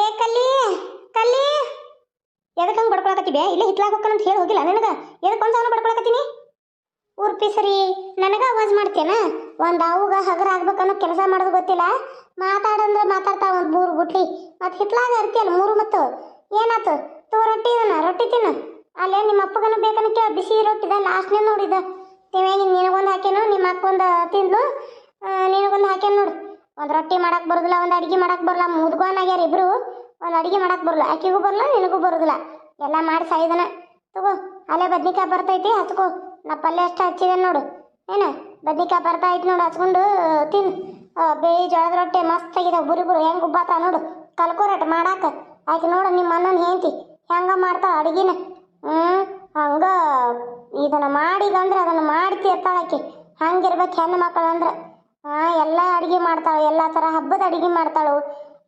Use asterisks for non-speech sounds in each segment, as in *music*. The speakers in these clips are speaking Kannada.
ಏ, ಕಲ್ಲಿ ಕಲ್ಲಿ. ಎದಕ್ಕೆ ಹಂಗೆ ಬಡ್ಕೊಳಕತ್ತೀವಿ ಇಲ್ಲೇ ಹಿತ್ಲಾಗ ಅಂತ ಹೇಳಿ ಹೋಗಿಲ್ಲ ನನಗೆ? ಎದಕ್ಕೆ ಒಂದು ಸಲ ಬಡ್ಕೊಳಕತ್ತೀನಿ? ಉರ್ಪಿ ಸರಿ, ನನಗೆ ಅವಾಜ್ ಮಾಡ್ತೇನ? ಒಂದು ಅವುಗ ಹಗರ ಆಗ್ಬೇಕನ್ನೋ ಕೆಲಸ ಮಾಡೋದು ಗೊತ್ತಿಲ್ಲ? ಮಾತಾಡಂದ್ರೆ ಮಾತಾಡ್ತಾವ ಒಂದು ಮೂರು ಗುಟ್ಲಿ. ಮತ್ತು ಹಿತ್ಲಾಗ ಇರ್ತೀಯಲ್ಲ ಮೂರು ಮತ್ತು? ಏನಾತು? ತೋ ರೊಟ್ಟಿ ಇದನ್ನ, ರೊಟ್ಟಿ ತಿನ್ನು. ಅಲ್ಲೇ ನಿಮ್ಮ ಅಪ್ಪಗನ ಬೇಕನ್ನ ಕೇಳ, ಬಿಸಿ ರೊಟ್ಟಿದ ಲಾಸ್ಟ್ನೇ ನೋಡಿದ. ತಿಮ್ಯಾಗಿ ನಿನಗೊಂದು ಹಾಕೇನು ನಿಮ್ಮ ಅಕ್ಕೊಂದು ತಿಂದ್ಲು. ನಿನಗೊಂದು ಹಾಕ್ಯಾನ ನೋಡು. ಒಂದು ರೊಟ್ಟಿ ಮಾಡಕ್ಕೆ ಬರುದಿಲ್ಲ, ಒಂದು ಅಡಿಗೆ ಮಾಡಕ್ಕೆ ಬರಲ್ಲ ಮುದ್ಗೋನಾಗ್ಯಾರ ಇಬ್ರು, ಒಂದು ಅಡಿಗೆ ಮಾಡಕ್ಕೆ ಬರಲ್ಲ ಆಕಿಗೂ ಬರಲ್ಲ ನಿನಗೂ ಬರುದಿಲ್ಲ. ಎಲ್ಲ ಮಾಡಿ ಸಾಯಿದನ. ತಗೋ, ಅಲ್ಲೇ ಬದ್ನಿಕಾಯಿ ಬರ್ತೈತಿ, ಹಚ್ಕೋ. ನಾ ಪಲ್ಯ ಅಷ್ಟು ಹಚ್ಚಿದೆ ನೋಡು. ಏನ? ಬದ್ನಿಕಾಯಿ ಬರ್ತಾ ಐತಿ ನೋಡು, ಹಚ್ಕೊಂಡು ತಿನ್. ಬೇಯಿ ಜೋಳದ ರೊಟ್ಟಿ ಮಸ್ತ್ ಆಗಿದೆ ಬುರಿ ಬುರು. ಹೆಂಗೆ ಉಬ್ಬಾತ ನೋಡು. ಕಲ್ಕೋರಟ್ ಮಾಡಾಕ. ಆಕೆ ನೋಡು ನಿಮ್ಮ ಅಣ್ಣನ ಹೆಂಡ್ತಿ. ಹೆಂಗ ಮಾಡ್ತಾಳ ಅಡಿಗೆನ? ಹ್ಞೂ ಹಂಗ ಇದನ್ನ ಮಾಡಿದಂದ್ರೆ ಅದನ್ನ ಮಾಡ್ತಿ ಇರ್ತಾಳ ಹಂಗಿರ್ಬೇಕು ಹೆಣ್ಣು ಮಕ್ಕಳು ಅಂದ್ರೆ ಹಾಂ, ಎಲ್ಲ ಅಡಿಗೆ ಮಾಡ್ತಾಳೆ, ಎಲ್ಲ ಥರ ಹಬ್ಬದ ಅಡಿಗೆ ಮಾಡ್ತಾಳು.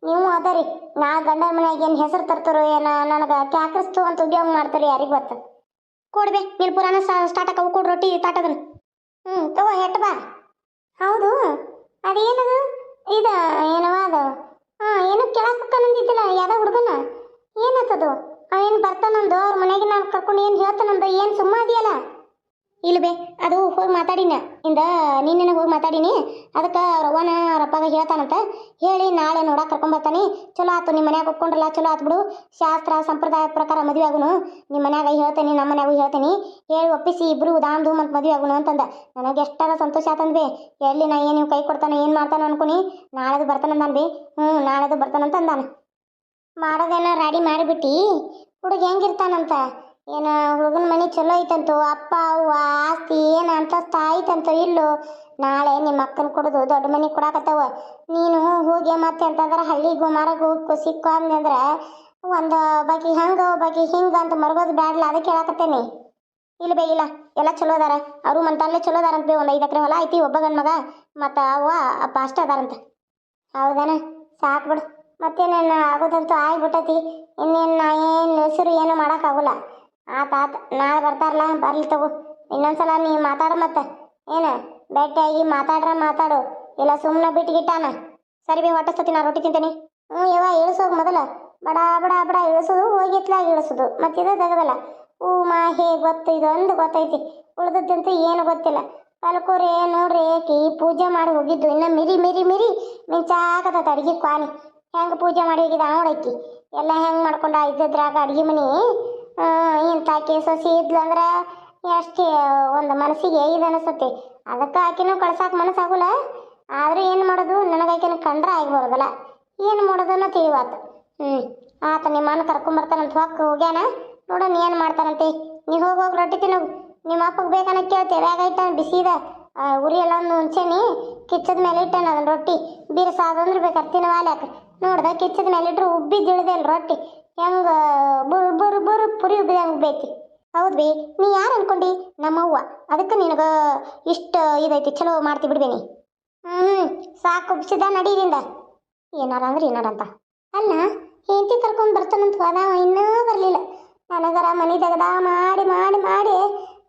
ನೀವು ಅದರಿ, ನಾ ಗಂಡನ ಮನ್ಯಾಗ ಏನು ಹೆಸರು ತರ್ತಾರೋ ಏನ, ನನಗೆ ಕ್ಯಾಕರಿಸ್ತು ಅಂತ ಉದ್ಯೋಗ ಮಾಡ್ತಾರೆ ಯಾರಿಗೆ ಗೊತ್ತು? ಕೊಡ್ಬೆ ನೀನು ಪುರಾಣ ಸ್ಟಾರ್ಟ್ ಆಕವು ಕೊಡು ರೊಟ್ಟಿ ತಾಟದನು ಹ್ಞೂ ತಗೋ ಹೆಟ್ ಬಾ. ಹೌದು, ಅದೇನದು? ಇದು, ಏನವ ಅದು? ಹಾಂ, ಏನು ಕೆಳಗೆ ಹೋಗ್ತಾನಂದಿದ್ದಿಲ್ಲ ಯಾವ್ದೋ ಹುಡುಗನ? ಏನತ್ತದು? ಅವೇನು ಬರ್ತಾನಂದು? ಅವ್ರ ಮನೆಗೆ ನಾನು ಕರ್ಕೊಂಡು ಏನು ಹೇಳ್ತಾನಂದು? ಏನು ಸುಮ್ಮ ಅದೆಯಲ್ಲ? ಇಲ್ಲ ಬೇ, ಅದು ಹೋಗಿ ಮಾತಾಡಿನ, ಇಂದ ನಿನ್ನೆ ಹೋಗಿ ಮಾತಾಡೀನಿ, ಅದಕ್ಕೆ ರವ್ವನ ರಪ್ಪಾಗ ಹೇಳ್ತಾನಂತ, ಹೇಳಿ ನಾಳೆ ನೋಡಕ್ಕೆ ಕರ್ಕೊಂಬರ್ತಾನೆ ಚಲೋ ಆತು ನಿಮ್ಮ ಮನ್ಯಾಗ ಒಪ್ಕೊಂಡ್ರಲ್ಲ, ಚಲೋ ಆತು ಬಿಡು, ಶಾಸ್ತ್ರ, ಸಂಪ್ರದಾಯ ಪ್ರಕಾರ ಮದುವೆ ಆಗುನು ನಿಮ್ಮ ಮನ್ಯಾಗ ಹೇಳ್ತೇನೆ, ನಮ್ಮ ಮನ್ಯಾಗೂ ಹೇಳ್ತೇನೆ, ಹೇಳಿ ಒಪ್ಪಿಸಿ, ಇಬ್ರು ದಾಮ್ ಧೂಮ್ ಅಂತ ಮದುವೆ ಆಗುನು ಅಂತಂದ, ನನಗೆ ಎಷ್ಟಾರ ಸಂತೋಷ ಆತಂದ್ ಬೇ, ಎಲ್ಲಿ ನಾ ಏನು ಕೈ ಕೊಡ್ತಾನೆ, ಏನು ಮಾಡ್ತಾನೆ ಅನ್ಕೊನಿ, ನಾಳೆದು ಬರ್ತಾನಂದಾನ ಬೇ ಹ್ಞೂ ನಾಳೆದು ಬರ್ತಾನಂತ ಅಂದಾನ. ಮಾಡೋದೇನ ರೆಡಿ ಮಾಡಿಬಿಟ್ಟು ಹುಡುಗ ಹೆಂಗಿರ್ತಾನಂತ ಏನ ಹುಡುಗನ ಮನೆ ಚಲೋ ಐತಂತು, ಅಪ್ಪ, ಅವ್ವ, ಆಸ್ತಿ, ಏನು ಅಂತಸ್ತ ಆಯ್ತಂತ ಇಲ್ಲೋ, ನಾಳೆ ನಿಮ್ಮ ಅಕ್ಕನ ಕೊಡೋದು, ದೊಡ್ಡ ಮನೆ ಕೊಡಾಕತ್ತವ. ನೀನು ಹೋಗಿ ಮತ್ತೆ ಅಂತಂದ್ರೆ ಹಳ್ಳಿ ಗುಮಾರಕ್ಕೆ ಹೋಗಿ ಸಿಕ್ಕು ಅಂದ್ರ ಒಂದು ಬಾಕಿ ಹಂಗ ಬಾಕಿ ಹಿಂಗ ಅಂತ ಮರಗೋದು ಬ್ಯಾಡ್ಲ ಅದಕ್ಕೆ ಕೇಳಾಕತ್ತೇನಿ. ಇಲ್ಲ ಬೇ, ಇಲ್ಲ, ಎಲ್ಲ ಚಲೋ ಅದಾರ. ಅವರು ಮಂತಲ್ಲೇ ಚಲೋ ಅದಾರ ಅಂತ ಬೇ, ಒಂದು ಐದು ಎಕರೆ ಹೊಲ ಐತಿ, ಒಬ್ಬ ಗಂಡ ಮಗ, ಮತ್ತು ಅವ್ವ, ಅಪ್ಪ ಅಷ್ಟ ಅದಾರಂತ. ಹೌದಾನ? ಸಾಕು ಬಿಡು. ಮತ್ತೇನೇನು ಆಗೋದಂತೂ ಆಗ್ಬಿಟ್ಟೈತಿ. ಇನ್ನೇನು ನಾ ಏನು ಹೆಸರು ಏನು ಮಾಡೋಕ್ಕಾಗಲ್ಲ ಆತ ಆತ, ನಾಳೆ ಬರ್ತಾರಲ್ಲ, ಬರ್ಲಿ ತಗೋ. ಇನ್ನೊಂದ್ಸಲ ನೀ ಮಾತಾಡು ಮತ್ತೆ. ಏನು ಭೇಟಿಯಾಗಿ ಮಾತಾಡ್ರ ಮಾತಾಡು. ಇಲ್ಲ ಸುಮ್ಮನೆ ಬಿಟ್ಗಿಟ್ಟಾನ. ಸರಿ ಬೇ ಹೊಟ್ಟೆ ಸತಿ ನಾ ರೊಟ್ಟಿ ತಿಂತೇನೆ. ಹ್ಞೂ, ಯವ್ವ ಇಳಿಸೋಗ ಮೊದಲ. ಬಡ ಬಡ ಬಡ, ಇಳಿಸೋದು ಹೋಗಿತ್ಲಾಗ ಇಳಿಸೋದು. ಮತ್ತಿದೆ ತೆಗದಲ್ಲ. ಹೂ ಮಾ ಹೇ ಗೊತ್ತು, ಇದೊಂದು ಗೊತ್ತೈತಿ. ಉಳ್ದದ್ದಂತೂ ಏನು ಗೊತ್ತಿಲ್ಲ. ಕಲ್ಕೋರಿ ನೋಡ್ರಿ ಏಕಿ ಪೂಜೆ ಮಾಡಿ ಹೋಗಿದ್ದು. ಇನ್ನು ಮಿರಿ ಮಿರಿ ಮಿರಿ, ಮಿಂಚಾಕತ್ತ ಅಡ್ಗೆ ಕ್ವಾನಿ. ಹೆಂಗೆ ಪೂಜೆ ಮಾಡಿ ಹೋಗಿದ ಅವಳಕ್ಕಿ ಎಲ್ಲ ಹೆಂಗೆ ಮಾಡ್ಕೊಂಡ ಇದ್ದಿದ್ರಾಗ ಅಡ್ಗೆ ಮನೆ. ಇಂತಾಕಿ ಸೊಸಿ ಇದ್ಲು ಅಂದ್ರೆ ಒಂದು ಮನಸ್ಸಿಗೆ ಇದು ಅನಿಸುತ್ತೆ. ಅದಕ್ಕೆ ಆಕಿನೂ ಕಳ್ಸಕ್ಕೆ ಮನಸ್ಸಾಗಲ್ಲ. ಆದ್ರೆ ಏನು ಮಾಡೋದು? ನನಗೆ ಆಕಿನ ಕಂಡ್ರೆ ಆಗಿ ಬರೋದಲ್ಲ ಏನು ಮಾಡೋದನ್ನು ತಿಳಿವಾತು. ಹ್ಞೂ ಆತ ನಿಮ್ಮನ್ನು ಕರ್ಕೊಂಬರ್ತಾನಂತ ಹೊಕ್ಕ ಹೋಗ್ಯಾನ? ನೋಡೋಣ ಏನು ಮಾಡ್ತಾನಂತೆ. ನೀ ಹೋಗಿ ಹೋಗಿ ರೊಟ್ಟಿ ತಿನ್ನು. ನಿಮ್ಮ ಅಪ್ಪಗೆ ಬೇಕನ್ನ ಕೇಳ್ತೇವೆ ಬ್ಯಾಗ ಬಿಸಿದ ಉರಿ ಎಲ್ಲ ಒಂದು ಹುಂಚೆನಿ ಕಿಚ್ಚದ ಮೇಲೆ ಇಟ್ಟಾನ ಅದನ್ನ ರೊಟ್ಟಿ. ಬಿರ್ಸಾದಂದ್ರೆ ಬೇಕಾದ್ರೆ ತಿನ್ನವಾಲ್ಯಾಕ ನೋಡ್ದ ಕಿಚ್ಚದ ಮೇಲೆ ಇಟ್ರು ಉಬ್ಬಿದ್ದು ಇಳಿದೆ ರೊಟ್ಟಿ. ಹೆಂಗೆ ಹೌದ್ರಿ ಹೌದು ನೀ ಯಾರು ಅನ್ಕೊಂಡಿ? ನಮ್ಮವ್ವ. ಅದಕ್ಕೆ ನಿನಗೆ ಇಷ್ಟು ಇದೈತಿ. ಚಲೋ ಮಾಡ್ತಿ ಬಿಡ್ಬೇನಿ ಹ್ಞೂ ಸಾಕು. ಬಿಸಿದ ನಡೀದಿಂದ ಏನಾರ ಅಂದ್ರೆ ಏನಾರ ಅಲ್ಲ, ಹೆಂಡತಿ ಕರ್ಕೊಂಡು ಬರ್ತಾನಂತ ಹೋದವ ಇನ್ನೂ ಬರಲಿಲ್ಲ. ನನಗರ ಮನೆ ತೆಗ್ದ ಮಾಡಿ ಮಾಡಿ ಮಾಡಿ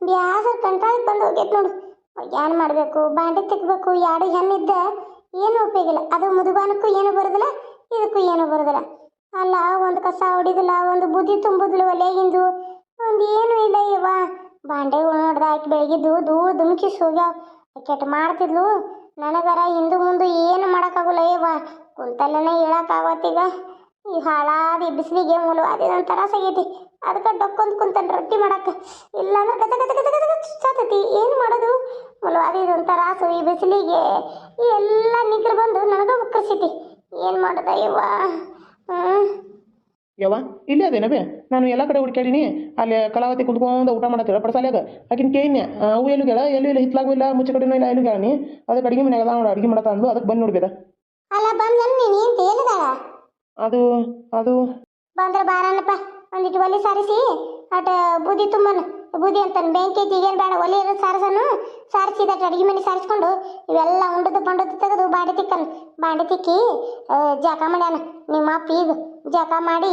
ಬ್ಯಾಸರ ಕಂಟಾಗಿ ಬಂದು ಹೋಗೈತೆ ನೋಡು. ಏನು ಮಾಡಬೇಕು? ಬಾಂಡೆ ತೆಗ್ಬೇಕು. ಎರಡು ಹೆಣ್ಣಿದ್ದ ಏನು ಉಪಯೋಗಿಲ್ಲ ಅದು ಮುದುಗಾನಕ್ಕೂ ಏನು ಬರೋದಿಲ್ಲ, ಇದಕ್ಕೂ ಏನು ಬರೋದಿಲ್ಲ. ಅಲ್ಲ, ಒಂದು ಕಸ ಹೊಡಿದಿಲ್ಲ, ಒಂದು ಬುದ್ಧಿ ತುಂಬುದಿಲ್ಲ ಒಲೆಗಿಂದು ಒಂದು ಇಲ್ಲ ಇವ ಬಾಂಡೆ ನೋಡ್ದ ಬೆಳಗಿದ್ದು ದೂರ ಧುಮುಕಿಸಿ ಹೋಗ್ಯಾವ. ಕೆಟ್ಟ ಮಾಡ್ತಿದ್ಲು. ನನಗರ ಹಿಂದೂ ಮುಂದೆ ಏನು ಮಾಡೋಕ್ಕಾಗಲ್ಲ ಇವ ಕುಂತಲ್ಲೇ ಹೇಳೋಕ್ಕಾಗತ್ತೀಗ ಈ ಹಾಳಾದ ಈ ಬಿಸಿಲಿಗೆ ಮೂಲವಾದ ತರ ಸಗೈತಿ ಅದಕ್ಕೆ ಡೊಕ್ಕೊಂದು ಕುಂತನ್ ರೊಟ್ಟಿ ಮಾಡಕ್ಕೆ ಇಲ್ಲಾಂದ್ರೆ ಗತ ಚುಚ್ಚಾತೈತಿ ಏನು ಮಾಡೋದು? ಮೂಲವಾದ ಇದೊಂಥರ ತರಾಸು ಈ ಬಿಸಿಲಿಗೆ. ಈ ಎಲ್ಲ ನಿಗ್ರು ಬಂದು ನನಗೆ ಉಕ್ಕರಿಸೈತಿ. ಏನು ಮಾಡೋದ ಇವ ಹ್ಞೂ ಯವ್ವ, ಇಲ್ಲೇ ಅದೇನವೇ ನಾನು ಎಲ್ಲ ಕಡೆ ಹುಡ್ಕ್ಯಾಡೀನಿ. ಅಲ್ಲಿ ಕಲಾವತಿ ಕುಂತ್ಕೊಂಡು ಊಟ ಮಾಡತ್ತೇಳ ಪಡಸಾಲ್ಯಾಗ. ಆಕಿನ ಕೇಳಿನ್ಯ ಅವು ಎಲ್ಲೂ ಗೆಳ ಎಲ್ಲೂ ಇಲ್ಲ ಹಿತ್ಲಾಗೂ ಇಲ್ಲ ಮುಚ್ಚ ಕಡೆನೂ ಇಲ್ಲ ಎಲ್ಲೂ ಗೆಳನಿ ಅದಕ್ಕೆ ಅಡಿಗೆ ಮನ್ಯಾಗ ಅದ ನೋಡಿ ಅಡಿಗೆ ಮಾಡತ್ತ ಅಂದ್ಲು ಅದಕ್ಕೆ ಬಂದು ನೋಡ್ಬೇದ. ಅಲ್ಲ ಬಂದ್ ನೀನು ಏನು ತೇಲಿದಾಳ ಅದು ಅದು. ಬಂದ್ರೆ ಬಾರನಪ್ಪ ಒಂದಿಟ್ಟು ಒಲಿ ಸಾರಿಸಿ ಅಟ ಬೂದಿ ತುಂಬನು. ಬೂದಿ ಅಂತಾನೆ. ಬೆಂಕಿ ಈಗೇನು ಬೇಡ, ಒಲೆ ಇರೋದು ಸಾರಸನು ಸಾರಿಸಿ ಅಡುಗೆ ಮನೆ ಸಾರಿಸ್ಕೊಂಡು ಇವೆಲ್ಲ ಉಂಡದ್ದು ಬಂಡದ್ದು ತೆಗೆದು ಬಾಂಡೆ ತಿಕ್ಕನ್. ಬಾಂಡೆ ತಿಕ್ಕಿ ಜಾಕ ಮಾಡ್ಯಾನ. ನಿಮ್ಮ ಅಪ್ಪ ಈಗ ಜಾಕ ಮಾಡಿ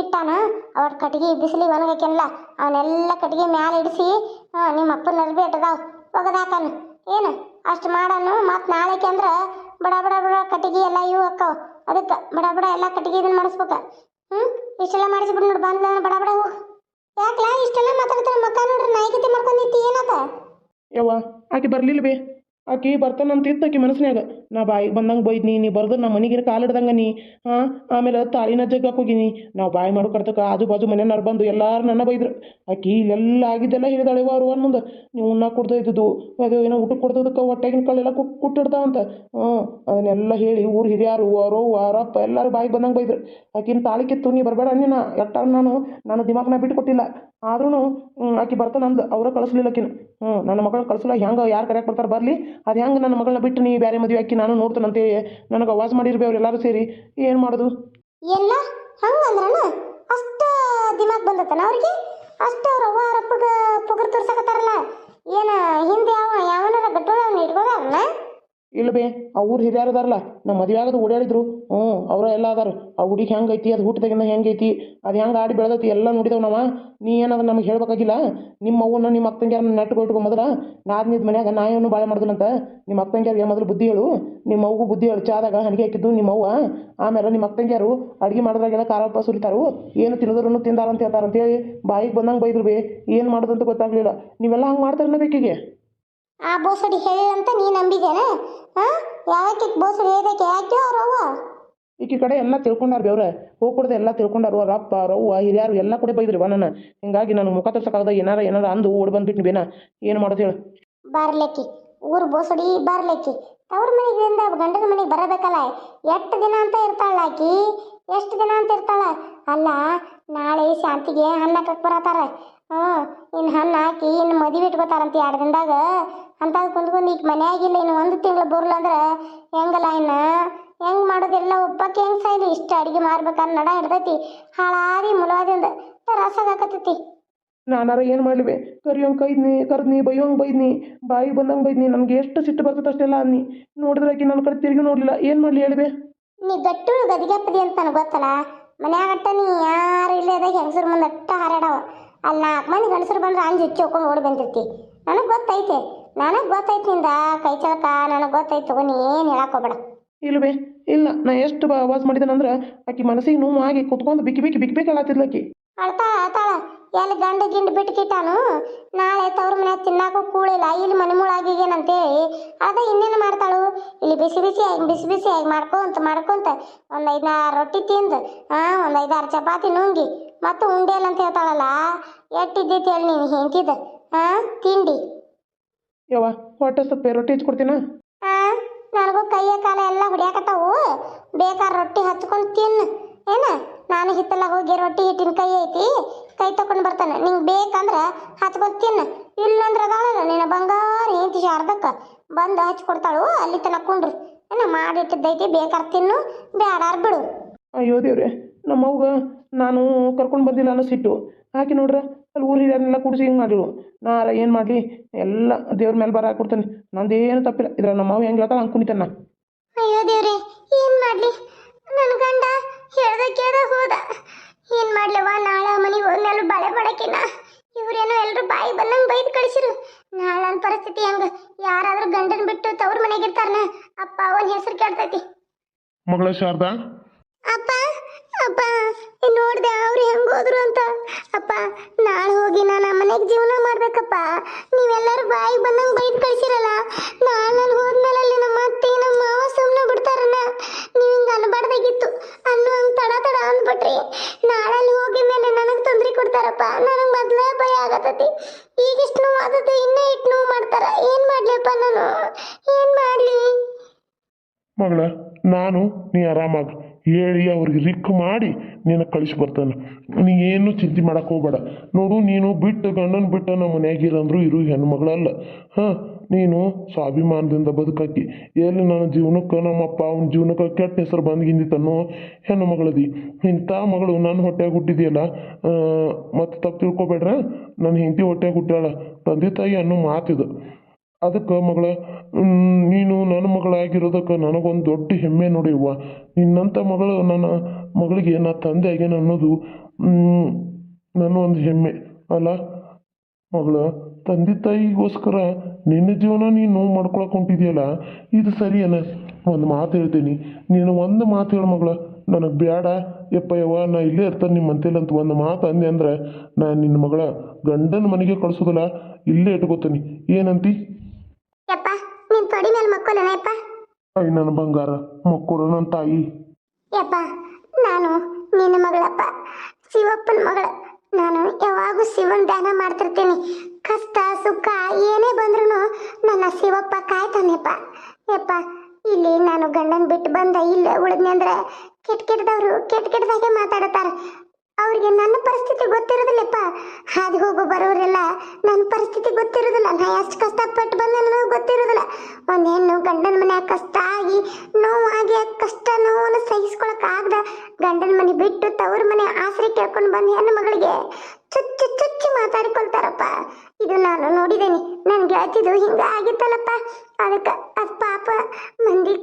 ಇಟ್ಟಾನ. ಅವ್ರ ಕಟ್ಟಿಗೆ ಬಿಸಿಲಿ ಒಣಗಕ್ಕೆಲ್ಲ ಅವನ್ನೆಲ್ಲ ಕಟ್ಟಿಗೆ ಮ್ಯಾಲೆ ಇಡಿಸಿ ನಿಮ್ಮ ಅಪ್ಪನ ನರ್ಬಿ ಇಟ್ಟದಾವ್ ಒಗದಾಕನು. ಏನು? ಅಷ್ಟು ಮಾಡನು, ಮತ್ತು ನಾಳೆಗೆ ಅಂದ್ರೆ ಬಡ ಬಡ ಬಡ ಕಟ್ಟಿಗೆ ಎಲ್ಲ ಇವು ಅಕ್ಕವ. ಅದಕ್ಕೆ ಬಡ ಬಡ ಎಲ್ಲ ಕಟ್ಟಿಗೆ ಇದನ್ನ ಮಾಡಿಸ್ಬೇಕ. ಹ್ಞೂ ಇಷ್ಟೆಲ್ಲ ಮಾಡಿಸ್ಬಿಟ್ಟು ನೋಡಿ ಬಂದ ಬಡ ಬಡ ಹೋಗಿ ಯಾಕಲ ಇಷ್ಟೆಲ್ಲ ಮಾತಾಡ್ತಾನೆ ಮಕ್ಕ ನೋಡ್ರಿ ನಾಯಕಿತೆ ಮಾಡ್ಕೊಂಡಿತ್ತಿ ಏನದ? ಯವ್ವ ಆಕೆ ಬರ್ಲಿಲ್ಲ ಬೇ ಆಕಿ ಬರ್ತಾನಂತ ಇತ್ತು ಆಕಿ ಮನಸ್ಸಿನಾಗ ನಾ ಬಾಯಿಗೆ ಬಂದಂಗೆ ಬೈದ್ನಿ, ನೀ ಬರ್ದು ನಮ್ಮ ಮನೆಗೆ ಕಾಲಿಡ್ದಂಗೆ ನೀ ಹಾಂ, ಆಮೇಲೆ ತಾಳಿನ ಜಗ್ಗಕ್ಕೆ ಹೋಗಿನಿ. ನಾವು ಬಾಯಿ ಮಾಡೋ ಕಡ್ತಕ್ಕ ಆಜು ಬಾಜು ಮನೆಯವ್ರು ಬಂದು ಎಲ್ಲರೂ ನನ್ನ ಬೈದ್ರು. ಆಕಿ ಇಲ್ಲೆಲ್ಲ ಆಗಿದ್ದೆಲ್ಲ ಹೇಳಿದಾಳೆ ಅವರು ಒಂದು ಮುಂದೆ. ನೀವು ಉನ್ನ ಕೊಡ್ತಾ ಇದ್ದಿದ್ದು, ಅದು ಏನೋ ಊಟಕ್ಕೆ ಕೊಡ್ತದಕ್ಕೆ ಹೊಟ್ಟೆಗಿನ ಕಳ್ಳೆಲ್ಲ ಕುಟ್ ಕುಟ್ಟಿಡ್ತಾವಂತ ಹ್ಞೂ, ಅದನ್ನೆಲ್ಲ ಹೇಳಿ ಊರು ಹಿರಿಯರು ಅವರು ಅವರಪ್ಪ ಎಲ್ಲರೂ ಬಾಯಿಗೆ ಬಂದಂಗೆ ಬೈದ್ರು. ಆಕಿನ ತಾಳಿ ಕಿತ್ತು, ನೀ ಬರಬೇಡ ಅನ್ನಿನ ಎಟ್ಟ ನಾನು ನನ್ನ ದಿಮಾಗ್ನ ಬಿಟ್ಟು ಕೊಟ್ಟಿಲ್ಲ. ಆದ್ರೂ ಆಕಿ ಬರ್ತಾನಂದು, ಅವರ ಕಳಿಸ್ಲಿಲ್ಲ ಆಕಿನ. ಹ್ಞೂ, ನನ್ನ ಮಗಳು ಕಳಿಸಲ್ಲ, ಹೆಂಗೆ, ಯಾರು ಕರೆಯಕ್ಕೆ ಬರ್ತಾರೆ ಬರಲಿ. ಅದು ಹೆಂಗೆ ನನ್ನ ಮಗಳನ್ನ ಬಿಟ್ಟು ನೀ ಬೇರೆ ಮದುವೆ ಹಾಕಿ ನಾನು ನೋಡ್ತಾನಂತೇಳಿ ನನಗೆ ಅವಾಜ್ ಮಾಡಿರ್ಬಿ ಅವ್ರು ಎಲ್ಲರೂ ಸೇರಿ. ಏನು ಮಾಡೋದು? ಎಲ್ಲ? ಹಂಗಂದ್ರನ ಅಷ್ಟ ದಿಮಾಗ್ ಬಂದತನ ಅವ್ರಿಗೆ? ಅಷ್ಟ ಅವ್ರ ಅವ್ವ ಅವ್ರಪ್ಪಗ ಪುಗರ್ ತೋರ್ಸಕತ್ತಾರಲ್ಲ? ಏನ ಹಿಂದೆ ಯಾವ, ಯಾವನಾರ ಗಟ್ಟೋಳ ಇಟ್ಕೋದಾರನ ಇಲ್ಲ ಬೇ, ಆ ಊರು ಹಿರಿಯರು ಅದಾರಲ್ಲ ನಮ್ಮ ಮದುವೆ ಆಗದು ಓಡಾಡಿದ್ರು, ಹ್ಞೂ, ಅವರ ಎಲ್ಲ ಅದಾರ. ಆ ಹುಡುಗಿ ಹೆಂಗೈತಿ, ಅದು ಹುಟ್ಟಿದಾಗಿಂದ ಹೆಂಗೆ ಐತಿ ಅದು ಹೆಂಗೆ ಆಡಿ ಬೆಳೆದೈತಿ, ಎಲ್ಲ ನೋಡಿದವು ನಾವು. ನೀ ಏನದ ನಮಗೆ ಹೇಳ್ಬೇಕಾಗಿಲ್ಲ? ನಿಮ್ಮ ಅವ್ವನ ನಿಮ್ಮ ಅಕ್ಕಂಗ್ಯಾರನ್ನ ನೆಟ್ಟು ಇಟ್ಕೊ ಮೊದಲ ನಾದ್ನಿದ್ ಮನ್ಯಾಗ ನಾ ಭಾಳ ಬಾಳೆ ಮಾಡ್ದನಂತ ನಿಮ್ಮ ಅಕ್ಕಂಗ್ಯಾರಿಗೆ ಮೊದಲು ಬುದ್ಧಿ ಹೇಳು. ನಿಮ್ಮ ಅವ್ಗೂ ಬುದ್ಧಿ ಹೇಳು ಚಾದಾಗ ಹಣಿಗೆ ಹಾಕಿದ್ದು ನಿಮ್ಮ ಅವ್ವ. ಆಮೇಲೆ ನಿಮ್ಮ ಅಕ್ಕಂಗ್ಯಾರು ಅಡುಗೆ ಮಾಡಿದ್ರಾಗೆಲ್ಲ ಖಾರಪ್ಪ ಸುರಿತಾರು. ಏನು ತಿನ್ನೋದ್ರೂ ತಿಂದಾರಂತ ಹೇಳ್ತಾರಂತೇಳಿ ಬಾಯಿಗೆ ಬಂದಂಗೆ ಬೈದ್ರು ಬೇ. ಏನು ಮಾಡೋದಂತ ಗೊತ್ತಾಗಲಿಲ್ಲ. ನೀವೆಲ್ಲ ಹಂಗೆ ಮಾಡ್ತಾರನ್ನ ಬೇಕಿಗೆ? ಆ ಬೋಸಡಿ ಹೇಳಿದಂತ ನೀ ನಂಬಿದೇನ ಹಾ ಯಾಕೆ ಬೋಸಡಿ ಹೇಳಿದಕ್ಕೆ ಯಾಕೆ ಅವ್ರವ್ವ ಈಕಿ ಕಡೆ ಎಲ್ಲ ತಿಳ್ಕೊಂಡಾರ ಬೇವ್ರ ಹೋಗ್ಕೊಡ್ದೆ ಕೊಡದೆ ಎಲ್ಲ ತಿಳ್ಕೊಂಡಾರು ಅವ್ರ ಅಪ್ಪ ಅವ್ರವ್ವ ಹಿರಿಯರು ಎಲ್ಲ ಕೂಡ ಬೈದ್ರಿ ಬಾ ನನ್ನ ಹಿಂಗಾಗಿ ನಾನು ಮುಖ ತೋರ್ಸಕ್ಕಾಗದ ಏನಾರ ಏನಾರ ಅಂದು ಓಡಿ ಬಂದ್ಬಿಟ್ಟು ಬೇನ. ಏನು ಮಾಡೋದು ಹೇಳು. ಬಾರ್ಲೆಕ್ಕಿ ಊರ್ ಬೋಸಡಿ ಬಾರ್ಲೆಕ್ಕಿ ತವ್ರ ಮನೆಗಿಂದ ಗಂಡನ ಮನೆಗೆ ಬರಬೇಕಲ್ಲ. ಎಷ್ಟು ದಿನ ಅಂತ ಇರ್ತಾಳ ಆಕಿ? ಎಷ್ಟು ದಿನ ಅಂತ ಇರ್ತಾಳ? ಅಲ್ಲ ನಾಳೆ ಶಾಂತಿಗೆ ಹಣ್ಣು ಹಾಕಕ್ ಬರತಾರ ಹ್ಞೂ ಇನ್ನು ಹಣ್ಣು ಹಾಕಿ ಇನ್ನು ಮದುವೆ ಇಟ್ಕೋತಾರಂತ ಎರಡು ದಿನದಾಗ. ಅಂತ ಕುಂದ್ಕೊಂಡು ಈಗ ಮನೆಯಾಗಿಲ್ಲ ಇನ್ನು ಒಂದು ತಿಂಗಳು ಬರಲ್ಲ ಅಂದ್ರೆ ಹೆಂಗಲ್ಲ ಇನ್ನು? ಹೆಂಗೆ ಮಾಡೋದಿಲ್ಲ ಒಬ್ಬಕ್ಕೆ ಹೆಂಗೆ ಸಾಯ್ಲಿ? ಇಷ್ಟು ಅಡಿಗೆ ಮಾಡ್ಬೇಕಾದ್ರೆ ನಡ ಹಿಡ್ದೈತಿ. ಹಾಳಾದಿ ಮುಲಾದಿಂದ ರಸಾಗತ್ತೈತಿ ನಾನಾರ ಏನು ಮಾಡ್ಲಿವೆ ಕರಿಯೋಂಗೆ ಕೈದ್ನಿ ಕರ್ದ್ನಿ ಬೈಯೋಂಗೆ ಬೈದ್ನಿ ಬಾಯಿ ಬಂದಂಗೆ ಬೈದ್ನಿ ನಮ್ಗೆ ಎಷ್ಟು ಸಿಟ್ಟು ಬರ್ತದೆ ಅಷ್ಟೆಲ್ಲ ಅನ್ನಿ. ನೋಡಿದ್ರೆ ಆಕಿ ನನ್ನ ಕಡೆ ತಿರುಗಿ ನೋಡಲಿಲ್ಲ. ಏನು ಮಾಡಲಿ ಹೇಳಿವೆ ನೀ ಗಟ್ಟು ಗದಿಗೆಪ್ಪದಿ ಅಂತ ನನಗೆ ಗೊತ್ತಲ್ಲ. ಮನ್ಯಾಗಟ್ಟ ನೀ ಯಾರು ಇಲ್ಲದಾಗ ಹೆಂಗಸರು ಮುಂದೆ ಅಟ್ಟ ಹಾರಾಡವ. ಅಲ್ಲಿ ನಾಲ್ಕು ಮಂದಿ ಗಂಡಸರು ಬಂದ್ರೆ ಅಂಜು ಹೆಚ್ಚು ಹೋಗ್ಕೊಂಡು ಓಡಿ ಬಂದಿರ್ತಿ. ನನಗೆ ಗೊತ್ತೈತೆ. ನನಗೆ ಗೊತ್ತೈತೆ ನಿಂದ ಕೈ ಚಳಕ ನನಗೆ ಗೊತ್ತೈತೆ ಏನು ಹೇಳಕ್ ಹೋಗ್ಬೇಡ. ಇಲ್ವೇ ಇಲ್ಲ ನಾ ಎಷ್ಟು ಬಾಸ್ ಮಾಡಿದನಂದ್ರ ಆಕಿ ಮನಸ್ಸಿಗೆ ನೋವು ಆಗಿ ಕುತ್ಕೊಂಡು ಬಿಕ್ಕಿ ಬಿಕ್ಕಿ ಬಿಕ್ಕಿ ಬೇಕಲ್ಲತ್ತಿದ್ಲ ಆಕಿ. ಅಳ್ತಾ ಅಳ್ತಾಳ ಎಲ್ಲಿ ಗಂಡ ಗಿಂಡು ಬಿಟ್ಟು ಕಿಟ್ಟಾನು ನಾಳೆ ತವ್ರ ಮನೆ ತಿನ್ನಾಕು ಕೂಳಿಲ್ಲ ಇಲ್ಲಿ ಮನೆ ಮುಳಾಗಿಗೇನಂತೇಳಿ ಅದ ಇನ್ನೇನು ಮಾಡ್ತಾಳು? ಇಲ್ಲಿ ಬಿಸಿ ಬಿಸಿ ಆಗಿ ಬಿಸಿ ಬಿಸಿ ಆಗಿ ಮಾಡ್ಕೊಂತ ಮಾಡ್ಕೊಂತ ಒಂದು ಐದಾರು ರೊಟ್ಟಿ ತಿಂದು ಹಾ ಒಂದು ಐದಾರು ಚಪಾತಿ ನುಂಗಿ ಮತ್ತು ಉಂಡೇಲ್ ಅಂತ ಹೇಳ್ತಾಳಲ್ಲ ಎಟ್ಟಿದ್ದೈತಿ ಹೇಳಿ ನೀನು ಹೆಂತಿದ್ದ ಹಾ ತಿಂಡಿ. ಯವ್ವ ಹೊಟ್ಟೆ ಸ್ವಲ್ಪ ರೊಟ್ಟಿ ಹಚ್ಕೊಡ್ತೀನ ಹಾ ನನಗೂ ಕೈಯ ಕಾಲ ಎಲ್ಲ ಹೊಡಿಯಾಕತ್ತಾವು. ಬೇಕಾದ ರೊಟ್ಟಿ ಹಚ್ಕೊಂಡು ತಿನ್ನು ಏನ? ನಾನು ಹಿತ್ತಲ ಹೋಗಿ ರೊಟ್ಟಿ ಹಿಟ್ಟಿನ ಕೈ ಐತಿ ಕೈ ತಕೊಂಡು ಬರ್ತಾನೆ. ನಿಂಗೆ ಬೇಕಂದ್ರೆ ಹಚ್ಕೊಂಡು ತಿನ್ನು ಇಲ್ಲಂದ್ರೆ ಅದಾಳಲ್ಲ ನಿನ್ನ ಬಂಗಾರ ಹೆಂಡತಿ ಶಾರದಕ್ಕ ಬಂದು ಹಚ್ಕೊಡ್ತಾಳು ಅಲ್ಲಿ ತನಕ ಕುಂಡ್ರು. ಏನ ಮಾಡಿಟ್ಟಿದ್ದೈತಿ ಬೇಕಾದ್ರೆ ತಿನ್ನು ಬ್ಯಾಡಾರ್ ಬಿಡು. ಅಯ್ಯೋ ದೇವ್ರೆ ನಮ್ಮವ್ಗ ನಾನು ಕರ್ಕೊಂಡು ಬಂದಿಲ್ಲ ಅನ್ನೋ ಸಿಟ್ಟು. ಹಾಕಿ ನೋಡ್ರ ಅಲ್ಲಿ ಊರು ಕುಡಿಸಿ ಕೂಡಿಸಿ ಹಿಂಗೆ ಮಾಡಿಳು ನಾರ ಏನು ಮಾಡಲಿ? ಎಲ್ಲ ದೇವ್ರ ಮೇಲೆ ಬರ ಹಾಕ್ಬಿಡ್ತಾನೆ. ನಂದೇನು ತಪ್ಪಿಲ್ಲ. ಇದ್ರ ನಮ್ಮ ಮಾವು ಹೆಂಗೆ ಹೇಳ್ತಾಳೆ ಹಂಗೆ ಕುಣಿತಾನೆ ಅಯ್ಯೋ ದೇವ್ರೆ ಏನು ಮಾಡಲಿ? ನನ್ನ ಗಂಡ ಹೇಳ್ದ ಕೇಳ್ದ ಹೋದ. ಏನು ಮಾಡ್ಲವ ನಾಳೆ ಮನೆಗೆ ಹೋದ್ಮೇಲೆ ಬಳೆ ಬಡಕಿನ. ಇವರೇನೋ ಎಲ್ಲರೂ ಬಾಯಿ ಬಂದಂಗೆ ಬೈದು ಕಳಿಸಿರು. ನಾಳೆ ನನ್ನ ಪರಿಸ್ಥಿತಿ ಹೆಂಗೆ? ಯಾರಾದರೂ ಗಂಡನ ಬಿಟ್ಟು ತವ್ರ ಮನೆಗಿರ್ತಾರನ ಅಪ್ಪ ಅವನ ಹೆಸರು ಕೇಳ್ತೈತಿ. ಮಗಳ ಶಾರದಾ? ಅಪ್ಪ? ಅಪ್ಪ ನೋಡ್ದೆ ಅವ್ರು ಹೆಂಗ್ ಹೋದ್ರು ಅಂತ. ಅಪ್ಪ, ನಾಳೆ ಹೋಗಿ ನಾನು ಮನೆಗೆ ಜೀವನ ಮಾಡ್ಬೇಕಪ್ಪ. ನೀವೆಲ್ಲರೂ ಬಾಯಿ ಬಂದಂಗೆ ಬೈಟ್ ಕಳ್ಸಿರಲ್ಲ. ನಾಳೆ ನಾನು ಹೋದ್ಮೇಲೆ ಅಲ್ಲಿ ನಮ್ಮ ಅತ್ತೆ, ನಮ್ಮ ಮಾವ ಸುಮ್ಮನೆ ಬಿಡ್ತಾರನ ನೀವು ಹಿಂಗೆ ಅನ್ಬಾರ್ದಾಗಿತ್ತು. ಅನ್ನೋ ಹಂಗೆ ತಡ ತಡ ಅಂದ್ಬಿಟ್ರಿ. ನಾಳೆ ಅಲ್ಲಿ ಹೋಗಿ ಮೇಲೆ ನನಗೆ ತೊಂದರೆ ಕೊಡ್ತಾರಪ್ಪ. ನನಗೆ ಮೊದಲೇ ಭಯ ಆಗತೈತಿ ಈಗ ಇಷ್ಟು ನೋವು ಆದದ್ದು ಇನ್ನೇ ಇಟ್ಟು ನೋವು ಮಾಡ್ತಾರ. ಏನು ಮಾಡಲಿಪ್ಪ ನಾನು? ಏನು ಮಾಡಲಿ? ಮಗಳ, ನಾನು ನೀ ಆರಾಮಾಗಿ. ಹೇಳಿ, ಅವ್ರಿಗೆ ರಿಕ್ ಮಾಡಿ ನೀನು ಕಳಿಸಿ ಬರ್ತಾನೆ. ನೀ ಏನು ಚಿಂತೆ ಮಾಡಕ್ಕೆ ಹೋಗ್ಬೇಡ. ನೋಡು, ನೀನು ಬಿಟ್ಟು ಗಂಡನ ಬಿಟ್ಟು ನಮ್ಮ ಮನೆಯಾಗಿರಂದ್ರು ಇರು, ಹೆಣ್ಮಗಳಲ್ಲ. ಹಾಂ, ನೀನು ಸ್ವಾಭಿಮಾನದಿಂದ ಬದುಕಾಕಿ ಎಲ್ಲಿ ನನ್ನ ಜೀವನಕ್ಕೆ ನಮ್ಮಪ್ಪ ಅವನ ಜೀವನಕ್ಕೆ ಕೆಟ್ಟ ಹೆಸರು ಬಂದ್ಗಿಂದಿತ್ತನ್ನೋ ಹೆಣ್ಣು ಮಗಳದಿ ಇಂಥ ಮಗಳು ನನ್ನ ಹೊಟ್ಟೆಗೆ ಹುಟ್ಟಿದೆಯಲ್ಲ ಮತ್ತು ತಪ್ಪು ತಿಳ್ಕೊಬೇಡ್ರ? ನನ್ನ ಹೆಂಡತಿ ಹೊಟ್ಟೆಗೆ ಹುಟ್ಟಾಳ ತಂದೆ ತಾಯಿ ಅನ್ನೋ ಮಾತಿದು. ಅದಕ್ಕೆ ಮಗಳ ನೀನು ನನ್ನ ಮಗಳಾಗಿರೋದಕ್ಕೆ ನನಗೊಂದು ದೊಡ್ಡ ಹೆಮ್ಮೆ ನೋಡಿವ್ವ ನಿನ್ನಂಥ ಮಗಳು ನನ್ನ ಮಗಳಿಗೆ ನಾ ತಂದೆ ಆಗ್ಯಾನ ಅನ್ನೋದು ಮ್, ನನ್ನ ಒಂದು ಹೆಮ್ಮೆ. ಅಲ್ಲ ಮಗಳ ತಂದೆ ತಾಯಿಗೋಸ್ಕರ ನಿನ್ನ ಜೀವನ ನೀನು ನೋವು ಮಾಡ್ಕೊಳಕ್ಕೆ ಹೊಂಟಿದೆಯಲ್ಲ ಇದು ಸರಿಯನ ಒಂದು ಮಾತು ಹೇಳ್ತೀನಿ. ನೀನು ಒಂದು ಮಾತು ಹೇಳು ಮಗಳ. ನನಗೆ ಬೇಡ ಯಪ್ಪ ಯವ್ವ ನಾ ಇಲ್ಲೇ ಇರ್ತಾನೆ ನಿಮ್ಮ ಅಂತೇಳಿ ಅಂತ ಒಂದು ಮಾತು ಅಂದೆ ಅಂದ್ರೆ ನಾನು ನಿನ್ನ ಮಗಳ ಗಂಡನ ಮನೆಗೆ ಕಳಿಸೋದಲ್ಲ. ಇಲ್ಲೇ ಇಟ್ಕೋತೀನಿ. ಏನಂತಿ? ಯಪ್ಪ ನಿನ್ ತೊಡಿ ಮೇಲೆ ಮಕ್ಕೋಲೇನ ಯಪ್ಪ? ಐ ನನ್ನ ಬಂಗಾರ ಮಕ್ಕಳು ನನ್ನ ತಾಯಿ. ಯಪ್ಪ ನಾನು ನಿನ್ನ ಮಗಳಪ್ಪ ಶಿವಪ್ಪನ ಮಗಳ. ನಾನು ಯಾವಾಗೂ ಶಿವನ್ ಧ್ಯಾನ ಮಾಡ್ತಿರ್ತೀನಿ. ಕಷ್ಟ ಸುಖ ಏನೇ ಬಂದ್ರೂ ನನ್ನ ಶಿವಪ್ಪ ಕಾಯ್ತಾನೆಪ್ಪ. ಯಪ್ಪ ಇಲ್ಲಿ ನಾನು ಗಂಡನ ಬಿಟ್ಟು ಬಂದ ಇಲ್ಲ ಉಳಿದ್ನಿ ಅಂದ್ರೆ ಕೆಟ್ಟ ಕೆಟ್ಟದವ್ರು ಕೆಟ್ಟ ಕೆಟ್ಟದಾಗೆ ಮಾತಾಡುತ್ತಾರೆ. ಅವ್ರಿಗೆ ನನ್ನ ಪರಿಸ್ಥಿತಿ ಗೊತ್ತಿರೋದಿಲ್ಲಪ್ಪ. ಹಾದಿ ಹೋಗೋ ಬರೋರೆಲ್ಲ ನನ್ನ ಪರಿಸ್ಥಿತಿ ಗೊತ್ತಿರೋದಿಲ್ಲ. ನಾ ಎಷ್ಟು ಕಷ್ಟಪಟ್ಟು ಬಂದೆ ನನಗೆ ಗೊತ್ತಿರೋದಿಲ್ಲ. ಒಂದು ಹೆಣ್ಣು ಗಂಡನ ಮನ್ಯಾಗ ಕಷ್ಟ ಆಗಿ ನೋವಾಗಿ ಕಷ್ಟ ನೋವನ್ನು ಸಹಿಸ್ಕೊಳಕ್ಕಾಗ್ದ ಗಂಡನ ಮನೆ ಬಿಟ್ಟು ತವ್ರ ಮನೆ ಆಸರೆ ಕೇಳ್ಕೊಂಡು ಬಂದ ಹೆಣ್ಣು ಮಗಳಿಗೆ ಚುಚ್ಚು ಚುಚ್ಚು ಮಾತಾಡಿಕೊಳ್ತಾರಪ್ಪ. ಇದು ನಾನು ನೋಡಿದ್ದೇನೆ ನನ್ನ ಗೆಳತಿದು ಹಿಂಗ ಆಗಿತ್ತಲ್ಲಪ್ಪ. ಅದಕ್ಕೆ ಅದು ಪಾಪ ಮಂದಿ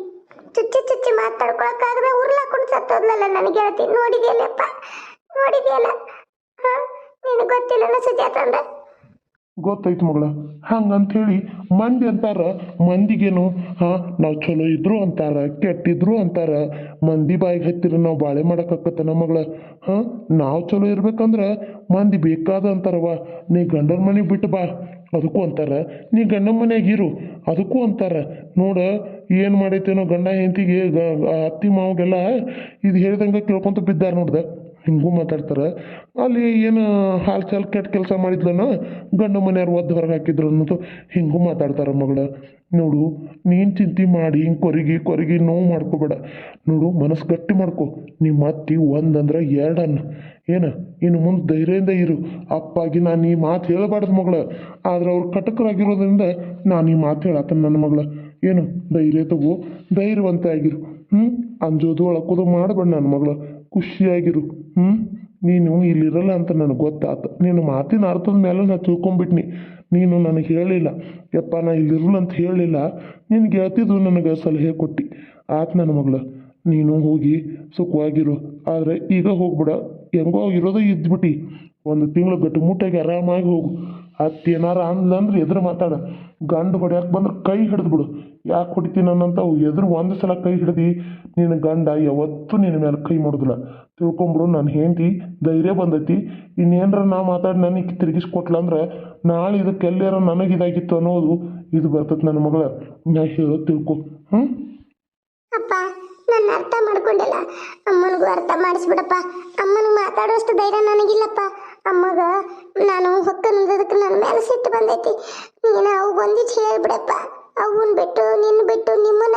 ಚುಚ್ಚಿ ಚುಚ್ಚಿ ಮಾತಾಡ್ಕೊಳಕ್ಕಾಗದ ಉರ್ಲಾಕೊಂಡು ಸತ್ತೋದ್ಲಲ್ಲ ನನ್ನ ಗೆಳತಿ. ನೋಡಿದ್ಯಲ್ಲಪ್ಪ. ಹಾ? ನಿನಗೆ ಗೊತ್ತಿಲ್ಲ ಸುಜಾತ ಮಗಳ. ಹೇಳಿ ಮಂದಿ ಅಂತಾರ. ಮಂದಿಗೇನು, ಹಾ, ನಾವು ಚಲೋ ಇದ್ರು ಅಂತಾರ, ಕೆಟ್ಟಿದ್ರು ಅಂತಾರ. ಮಂದಿ ಬಾಯಿಗೆ ಹತ್ತಿರ ನಾವು ಬಾಳೆ ಮಾಡೋಕ್ಕಾಗತ್ತನ ಮಗಳ. ಹಾ? ನಾವು ಚಲೋ ಇರ್ಬೇಕಂದ್ರ ಮಂದಿ ಬೇಕಾದ ಅಂತಾರವ ನೀ ಗಂಡನ ಮನೆಗೆ ಬಿಟ್ಟು ಬಾ. ಅದಕ್ಕೂ ಅಂತಾರ. ನೀ ಗಂಡನ ಮನೆಯಾಗ ಇರು. ಅದಕ್ಕೂ ಅಂತಾರ. ನೋಡ, ಏನು ಮಾಡೈತೇನೋ ಗಂಡ ಹೆಂತಿಗೆ ಅತ್ತಿ ಮಾವಗೆಲ್ಲ ಇದು ಹೇಳ್ದಂಗೆ ಕೇಳ್ಕೊಂತ ಬಿದ್ದಾರ ನೋಡ್ದೆ. ಹಿಂಗೂ ಮಾತಾಡ್ತಾರೆ. ಅಲ್ಲಿ ಏನು ಹಾಲು ಚಾಲ್ ಕೆಟ್ಟ ಕೆಲಸ ಮಾಡಿದ್ಲನ ಗಂಡ ಮನೆಯವ್ರು ಒದ್ದು ಹೊರಗೆ ಹಾಕಿದ್ರು ಅನ್ನೋದು ಹಿಂಗೂ ಮಾತಾಡ್ತಾರೆ ಮಗಳ. ನೋಡು, ನೀನು ಚಿಂತೆ ಮಾಡಿ ಹಿಂಗೆ ಕೊರಗಿ ಕೊರಗಿ ನೋವು ಮಾಡ್ಕೋಬೇಡ. ನೋಡು ಮನಸ್ಸು ಗಟ್ಟಿ ಮಾಡ್ಕೊ. ನಿಮ್ಮ ಅತ್ತಿ ಒಂದಂದ್ರೆ ಎರಡನ್ನ. ಏನು, ಇನ್ನು ಮುಂದೆ ಧೈರ್ಯದಿಂದ ಇರು. ಅಪ್ಪಾಗಿ ನಾನು ಈ ಮಾತು ಹೇಳಬಾರ್ದು ಮಗಳ. ಆದ್ರೆ ಅವ್ರು ಕಟಕರಾಗಿರೋದ್ರಿಂದ ನಾನು ಈ ಮಾತು ಹೇಳತ್ತೇನೆ ನನ್ನ ಮಗಳ. ಏನು, ಧೈರ್ಯ ತಗೋ. ಧೈರ್ಯವಂತ ಆಗಿರು. ಹ್ಞೂ ಅಂಜೋದು ಅಳಕೋದು ಮಾಡಬೇಡ ನನ್ನ ಮಗಳು. ಖುಷಿಯಾಗಿರು. ಹ್ಞೂ ನೀನು ಇಲ್ಲಿರಲ್ಲ ಅಂತ ನನಗೆ ಗೊತ್ತಾತು. ನಿನ್ನ ಮಾತಿನ ಅರ್ಥದ ಮೇಲೆ ನಾನು ತಿಳ್ಕೊಂಬಿಟ್ನಿ. ನೀನು ನನಗೆ ಹೇಳಿಲ್ಲ. ಯಪ್ಪ, ನಾ ಇಲ್ಲಿರಲ್ಲ ಅಂತ ಹೇಳಿಲ್ಲ. ನಿನ್ನ ಗೆಳತಿದು ನನಗೆ ಸಲಹೆ ಕೊಟ್ಟು. ಆತು ನನ್ನ ಮಗಳು, ನೀನು ಹೋಗಿ ಸುಖವಾಗಿರು. ಆದರೆ ಈಗ ಹೋಗ್ಬಿಡ. ಹೆಂಗೋ ಇರೋದೇ ಇದ್ಬಿಟ್ಟು ಒಂದು ತಿಂಗಳು ಗಟ್ಟು ಮುಟ್ಟಾಗಿ ಆರಾಮಾಗಿ ಹೋಗು. ಅತ್ತಿ ಏನಾರ ಅಂದ್ಲಂದ್ರೆ ಎದುರು ಮಾತಾಡ. ಗಂಡು ಹೊಡ್ಯಾಕೆ ಬಂದ್ರೆ ಕೈ ಹಿಡಿದು ಬಿಡು. ಯಾಕೆ ಹೊಡಿತೀನಿ ಅನ್ನಂತ ಎದುರು ಒಂದು ಸಲ ಕೈ ಹಿಡಿದಿ ನಿನ್ನ ಗಂಡ ಯಾವತ್ತೂ ನಿನ್ನ ಮೇಲೆ ಕೈ ಮಾಡೋದಿಲ್ಲ. ತಿಳ್ಕೊಂಬಿಡು, ನಾನು ಹೆಂಡತಿ, ಧೈರ್ಯ ಬಂದೈತಿ. ಇನ್ನೇನರ ನಾ ಮಾತಾಡಿ ನನಗೆ ತಿರುಗಿಸ್ಕೊಟ್ಲ ಅಂದ್ರೆ ನಾಳೆ ಇದಕ್ಕೆ ಎಲ್ಲಾರ ನನಗೆ ಇದಾಗಿತ್ತು ಅನ್ನೋದು ಇದು ಬರ್ತೈತೆ ನನ್ನ ಮಗಳ. ನಾ ಹೇಳೋ ತಿಳ್ಕೊ. ಹ್ಞೂ ಅಪ್ಪ ನನ್ನ ಅರ್ಥ ಮಾಡ್ಕೊಂಡಿಲ್ಲ. ಅಮ್ಮನಿಗೂ ಅರ್ಥ ಮಾಡಿಸ್ಬಿಡಪ್ಪ. ಅಮ್ಮನಿಗೆ ಮಾತಾಡೋಷ್ಟು ಧೈರ್ಯ ನನಗಿಲ್ಲಪ್ಪ. ಅಮ್ಮಗ, ನಾನು ಹೊಕ್ಕನದಕ್ಕೆ ನನ್ನ ಮೇಲೆ ಸಿಟ್ಟು ಬಂದೈತಿ. ನೀನು ಅವು ಒಂದಿಟ್ಟು ಹೇಳ್ಬಿಡಪ್ಪ. ಅವನ್ ಬಿಟ್ಟು ನಿನ್ನ ಬಿಟ್ಟು ನಿಮ್ಮನ್ನ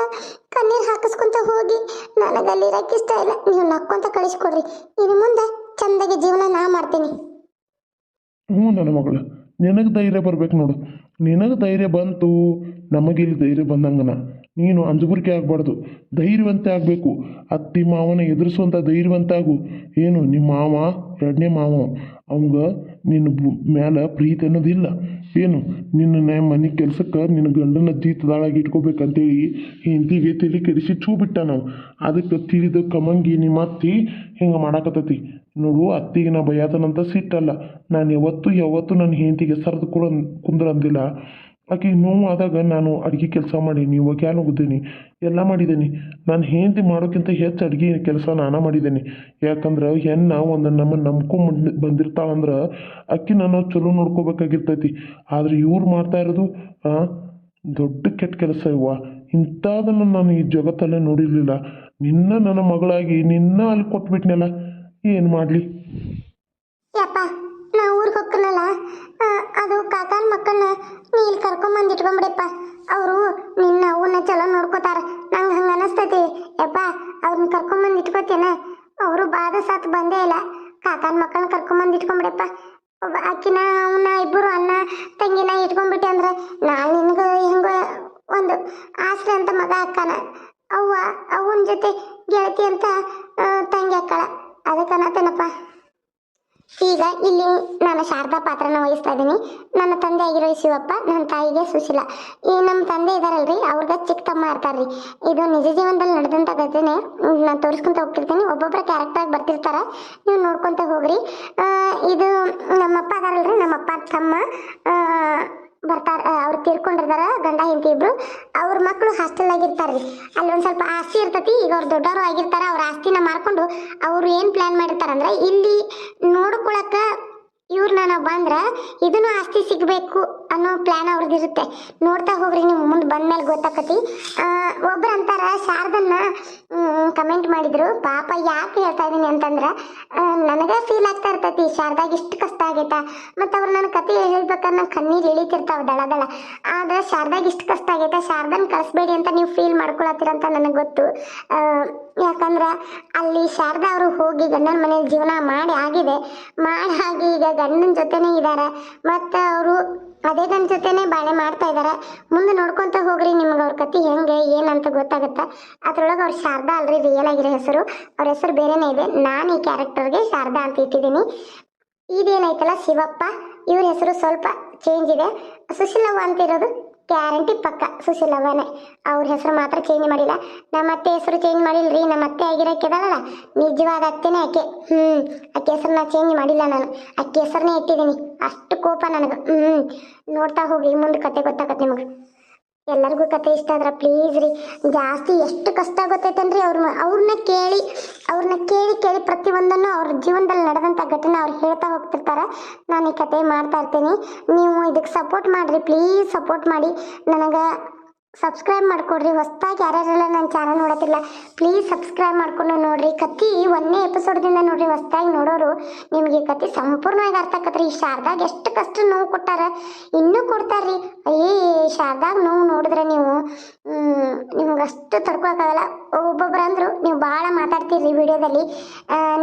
ಕಣ್ಣೀರು ಹಾಕಿಸ್ಕೊಂತ ಹೋಗಿ ನನಗಲ್ಲಿ ರಕ್ಕಿಸ್ತಾ ಇಲ್ಲ. ನೀವು ನಕ್ಕೊಂತ ಕಳಿಸ್ಕೊಡ್ರಿ. ಇನ್ನು ಮುಂದೆ ಚಂದಾಗಿ ಜೀವನ ನಾ ಮಾಡ್ತೀನಿ. ಹ್ಞೂ ನನ್ನ ಮಗಳು. ನಿನಗೆ ಧೈರ್ಯ ಬರ್ಬೇಕು ನೋಡು. ನಿನಗೆ ಧೈರ್ಯ ಬಂತು, ನಮಗಿಲ್ಲಿ ಧೈರ್ಯ ಬಂದಂಗನ. ನೀನು ಅಂಜುಬುರಿಕೆ ಆಗಬಾರ್ದು. ಧೈರ್ಯವಂತ ಆಗಬೇಕು. ಅತ್ತಿ ಮಾವನ ಎದುರಿಸುವಂಥ ಧೈರ್ಯವಂತ ಆಗು. ಏನು ನಿಮ್ಮ ಮಾವ, ಎರಡನೇ ಮಾವ, ಅವಂಗ ನಿನ್ನ ಮೇಲೆ ಪ್ರೀತಿ ಅನ್ನೋದಿಲ್ಲ ಏನು, ನಿನ್ನ ಮನೆ ಕೆಲಸಕ್ಕೆ ನಿನ್ನ ಗಂಡನ ಜೀತದಾಳಾಗಿ ಇಟ್ಕೋಬೇಕಂತೇಳಿ ಹೆಂಡತಿಗೆ ತಲೆ ಕೆಡಿಸಿ ಚೂ ಬಿಟ್ಟ ನಾವು. ಅದಕ್ಕೆ ತಿಳಿದ ಕಮಂಗಿ ನಿಮ್ಮ ಅತ್ತಿ ಹಿಂಗೆ ಮಾಡಾಕತ್ತತಿ. ನೋಡು, ಅತ್ತಿಗೆ ನಾ ಭಯತನಂತ ಸಿಟ್ಟಲ್ಲ. ನಾನು ಯಾವತ್ತು ಯಾವತ್ತು ನನ್ನ ಹೆಂಡತಿಗೆ ಸರಿದು ಕುಂದ್ರ ಅಂದಿಲ್ಲ ಆಕೆ ನೋವು ಆದಾಗ ನಾನು ಅಡುಗೆ ಕೆಲಸ ಮಾಡೀನಿ, ಒಗ್ಯಾನ ಹೋಗಿದ್ದೀನಿ ಎಲ್ಲ ಮಾಡಿದ್ದೀನಿ ನಾನು ಹೆಂಡತಿ ಮಾಡೋಕ್ಕಿಂತ ಹೆಚ್ಚು ಅಡುಗೆ ಕೆಲಸ ನಾನು ಮಾಡಿದ್ದೀನಿ ಯಾಕಂದ್ರೆ ಹೆಣ್ಣು ಒಂದು ನಮ್ಮ ನಂಬ್ಕೊಂಡ್ ಬಂದಿರ್ತಾಳಂದ್ರೆ ಅಕ್ಕಿ ನಾನು ಚಲೋ ನೋಡ್ಕೋಬೇಕಾಗಿರ್ತೈತಿ. ಆದ್ರೆ ಇವ್ರು ಮಾಡ್ತಾ ಇರೋದು ದೊಡ್ಡ ಕೆಟ್ಟ ಕೆಲಸ ಇವ ಇಂಥದನ್ನು ನಾನು ಈ ಜಗತ್ತಲ್ಲೇ ನೋಡಿರಲಿಲ್ಲ. ನಿನ್ನ ನನ್ನ ಮಗಳಾಗಿ ನಿನ್ನ ಅಲ್ಲಿ ಕೊಟ್ಬಿಟ್ನಲ್ಲ, ಏನು ಮಾಡಲಿ ಯಪ್ಪ ನಾ ಊರಿಗೆ ಹೋಗ್ಕನಲ್ಲ ಅದು ಕಾಕಾನ್ ಮಕ್ಕಳನ್ನ ನೀ ಇಲ್ಲಿ ಕರ್ಕೊಂಬಂದು ಇಟ್ಕೊಂಬಿಡಪ್ಪ ಅವರು ನಿನ್ನ ಅವನ್ನ ಚಲೋ ನೋಡ್ಕೋತಾರ. ನಂಗೆ ಹಂಗೆ ಅನಿಸ್ತೈತಿ. ಯಪ್ಪ ಅವ್ರನ್ನ ಕರ್ಕೊಂಬಂದು ಇಟ್ಕೋತೇನ ಅವರು ಬಾದ ಸಾತ್ ಬಂದೇ ಇಲ್ಲ. ಕಾಕಾನ ಮಕ್ಕಳನ್ನ ಕರ್ಕೊಂಬಂದು ಇಟ್ಕೊಂಬಿಡಪ್ಪ ಪಾತ್ರನ ವಹಿಸ್ತಾ ಇದ್ದೀನಿ. ನನ್ನ ತಂದೆ ಆಗಿರೋ ಶಿವಪ್ಪ, ನನ್ನ ತಾಯಿಗೆ ಸುಶೀಲ. ಈ ನಮ್ಮ ತಂದೆ ಇದಾರಲ್ರಿ, ಅವ್ರಿಗೆ ಚಿಕ್ಕ ತಮ್ಮ ಇರ್ತಾರ್ರಿ. ಇದು ನಿಜ ಜೀವನದಲ್ಲಿ ನಡೆದಂಥ ಘಟನೆ. ನಾನು ತೋರಿಸ್ಕೊಂತ ಹೋಗ್ತಿರ್ತೀನಿ. ಒಬ್ಬೊಬ್ಬರ ಕ್ಯಾರೆಕ್ಟರ್ ಬರ್ತಿರ್ತಾರೆ. ನೀವು ನೋಡ್ಕೊಂತ ಹೋಗ್ರಿ. ಇದು ನಮ್ಮಪ್ಪ ಅದಾರಲ್ರಿ, ನಮ್ಮಪ್ಪ ತಮ್ಮ. ಬರ್ತಾರೆ, ಅವ್ರು ತೀರ್ಕೊಂಡಿರ್ತಾರ, ಗಂಡ ಹೆಂಡತಿ ಇಬ್ರು. ಅವ್ರ ಮಕ್ಕಳು ಹಾಸ್ಟೆಲ್ ಆಗಿರ್ತಾರ್ರಿ ಅಲ್ಲಿ ಒಂದ್ ಸ್ವಲ್ಪ ಆಸ್ತಿ ಇರ್ತತಿ. ಈಗ ಅವ್ರು ದೊಡ್ಡವರು ಆಗಿರ್ತಾರ, ಅವ್ರ ಆಸ್ತಿನ ಮಾರ್ಕೊಂಡು ಅವ್ರು ಏನ್ ಪ್ಲಾನ್ ಮಾಡಿರ್ತಾರಂದ್ರ, ಇಲ್ಲಿ ನೋಡ್ಕೊಳಕ ಇವ್ರನ್ನ ನಾವು ಬಂದ್ರ ಇದನ್ನು ಆಸ್ತಿ ಸಿಗ್ಬೇಕು. ಅನ್ನೋ ಪ್ಲಾನ್ ಅವ್ರದ್ದಿರುತ್ತೆ. ನೋಡ್ತಾ ಹೋಗ್ರಿ ನೀವು ಮುಂದೆ ಬಂದ್ಮೇಲೆ ಗೊತ್ತಾಕತಿ. ಒಬ್ರು ಅಂತಾರ, ಶಾರದನ್ನ ಕಮೆಂಟ್ ಮಾಡಿದ್ರು. ಪಾಪ ಯಾಕೆ ಹೇಳ್ತಾ ಇದ್ದೀನಿ ಅಂತಂದ್ರೆ ನನಗೆ ಫೀಲ್ ಆಗ್ತಾ ಇರ್ತೈತಿ, ಶಾರದಾಗ ಇಷ್ಟು ಕಷ್ಟ ಆಗೈತಾ. ಮತ್ತು ಅವ್ರು ನನ್ನ ಕತೆ ಹೇಳ್ಬೇಕಾದ್ರೆ ನನ್ನ ಕಣ್ಣೀರು ಇಳಿತಿರ್ತಾವ ದಳ ದಳ. ಆದ್ರೆ ಶಾರದಾಗ ಇಷ್ಟು ಕಷ್ಟ ಆಗೈತಾ, ಶಾರದನ್ ಕಳಿಸ್ಬೇಡಿ ಅಂತ ನೀವು ಫೀಲ್ ಮಾಡ್ಕೊಳತ್ತೀರಂತ ನನಗೆ ಗೊತ್ತು. ಯಾಕಂದ್ರ ಅಲ್ಲಿ ಶಾರದಾ ಅವರು ಹೋಗಿ ಗಂಡನ ಮನೇಲಿ ಜೀವನ ಮಾಡಿ ಆಗಿದೆ. ಮಾಡಿ ಆಗಿ ಈಗ ಗಂಡನ ಜೊತೆನೇ ಇದ್ದಾರೆ ಮತ್ತು ಅವರು ಅದೇ ನನ್ನ ಜೊತೆನೆ ಬಾಳೆ ಮಾಡ್ತಾ ಇದ್ದಾರೆ ಮುಂದೆ ನೋಡ್ಕೊಂತ ಹೋಗ್ರಿ ನಿಮ್ಗೆ ಅವ್ರ ಕತೆ ಹೆಂಗೆ, ಏನಂತ ಗೊತ್ತಾಗುತ್ತೆ? ಅದ್ರೊಳಗೆ ಅವ್ರು ಶಾರದಾ ಅಲ್ರಿ ರಿಯಲ್ ಆಗಿರೋ ಹೆಸರು. ಅವ್ರ ಹೆಸರು ಬೇರೆನೇ ಇದೆ. ನಾನು ಈ ಕ್ಯಾರೆಕ್ಟರ್ಗೆ ಶಾರದಾ ಅಂತ ಇಟ್ಟಿದ್ದೀನಿ. ಇದೇನೈತಲ್ಲ ಶಿವಪ್ಪ? ಇವ್ರ ಹೆಸರು ಸ್ವಲ್ಪ ಚೇಂಜ್ ಇದೆ. ಸುಶೀಲವ್ವ ಅಂತ ಇರೋದು ಗ್ಯಾರಂಟಿ ಪಕ್ಕ ಸುಶೀಲವ್ವನೇ ಅವ್ರ ಹೆಸರು ಮಾತ್ರ ಚೇಂಜ್ ಮಾಡಿಲ್ಲ. ನಮ್ಮ ಅತ್ತೆ ಹೆಸರು ಚೇಂಜ್ ಮಾಡಿಲ್ಲ ರೀ ನಮ್ಮ ಅತ್ತೆ ಆಗಿರೋಕ್ಕಿದಲ್ಲ ನಿಜವಾದ ಅತ್ತೆನೇ ಆಕೆ. ಹ್ಞೂ ಆಕೆ ಹೆಸರನ್ನ ಚೇಂಜ್ ಮಾಡಿಲ್ಲ ನಾನು. ಆಕೆ ಹೆಸರನ್ನೇ ಇಟ್ಟಿದ್ದೀನಿ. ಅಷ್ಟು ಕೋಪ ನನಗೆ. ಹ್ಞೂ ನೋಡ್ತಾ ಹೋಗಿ ಮುಂದೆ ಕತೆ ಗೊತ್ತಾಗತ್ತೆ ನಿಮಗೆ. ಎಲ್ಲರಿಗೂ ಕತೆ ಇಷ್ಟ ಆದ್ರೆ ಪ್ಲೀಸ್ ರೀ. ಜಾಸ್ತಿ ಎಷ್ಟು ಕಷ್ಟ ಗೊತ್ತೈತೇನ್ರಿ ಅವ್ರ ಅವ್ರನ್ನ ಕೇಳಿ ಅವ್ರನ್ನ ಕೇಳಿ ಕೇಳಿ ಪ್ರತಿಯೊಂದನ್ನು ಅವ್ರ ಜೀವನದಲ್ಲಿ ನಡೆದಂಥ ಘಟನೆ ಅವ್ರು ಹೇಳ್ತಾ ಹೋಗ್ತಿರ್ತಾರೆ. ನಾನು ಈ ಕತೆ ಮಾಡ್ತಾ ಇರ್ತೀನಿ. ನೀವು ಇದಕ್ಕೆ ಸಪೋರ್ಟ್ ಮಾಡಿರಿ ಪ್ಲೀಸ್ ಸಪೋರ್ಟ್ ಮಾಡಿ. ನನಗೆ ಸಬ್ಸ್ಕ್ರೈಬ್ ಮಾಡ್ಕೊಡ್ರಿ. ಹೊಸ್ದಾಗಿ ಯಾರ್ಯಾರೆಲ್ಲ ನನ್ನ ಚಾನಲ್ ನೋಡೋದಿಲ್ಲ ಪ್ಲೀಸ್ ಸಬ್ಸ್ಕ್ರೈಬ್ ಮಾಡ್ಕೊಂಡು ನೋಡ್ರಿ. ಕತಿ ಒಂದನೇ ಎಪಿಸೋಡ್ದಿಂದ ನೋಡ್ರಿ, ಹೊಸ್ದಾಗಿ ನೋಡೋರು ನಿಮಗೆ ಕತ್ತಿ ಸಂಪೂರ್ಣವಾಗಿ ಅರ್ಥ ಆಕತ್ರಿ ಈ ಶಾರದಾಗ ಎಷ್ಟು ಕಷ್ಟ ನೋವು ಕೊಟ್ಟಾರ, ಇನ್ನೂ ಕೊಡ್ತಾರ್ರಿ. ಅಯ್ಯೇ ಶಾರದಾಗ ನೋವು ನೋಡಿದ್ರೆ ನೀವು ನಿಮ್ಗೆ ಅಷ್ಟು ತಡ್ಕೊಳಕ್ಕಾಗಲ್ಲ. ಒಬ್ಬೊಬ್ರು ಅಂದ್ರು, ನೀವು ಭಾಳ ಮಾತಾಡ್ತೀರಿ ವಿಡಿಯೋದಲ್ಲಿ.